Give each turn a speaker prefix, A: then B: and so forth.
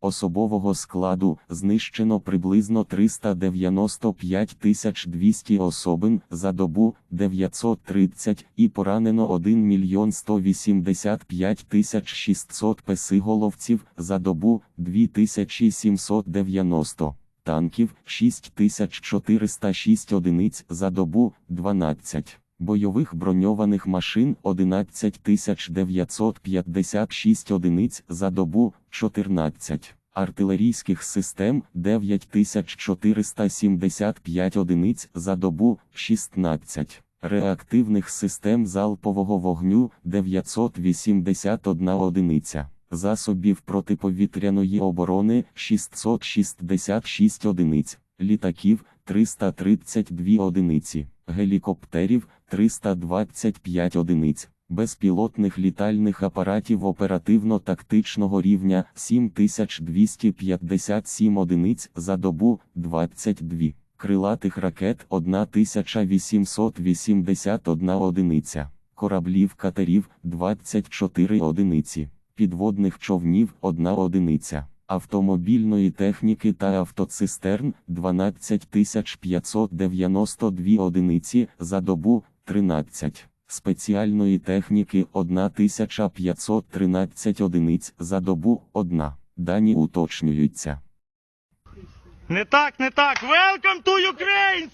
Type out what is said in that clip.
A: Особового складу знищено приблизно 395 200 особин за добу 930 і поранено 1 мільйон 185 600 песиголовців за добу 2790, танків 6406 одиниць за добу 12. Бойових броньованих машин 11956 одиниць за добу 14, артилерійських систем 9475 одиниць за добу 16, реактивних систем залпового вогню 981 одиниця, засобів протиповітряної оборони 666 одиниць, літаків 332 одиниці, гелікоптерів 325 одиниць, безпілотних літальних апаратів оперативно-тактичного рівня 7257 одиниць за добу 22, крилатих ракет 1881 одиниця, кораблів катерів 24 одиниці, підводних човнів 1 одиниця. Автомобільної техніки та автоцистерн 12592 одиниці за добу 13, спеціальної техніки 1513 одиниць за добу 1. Дані уточнюються.
B: Не так, не так. Welcome to Ukraine,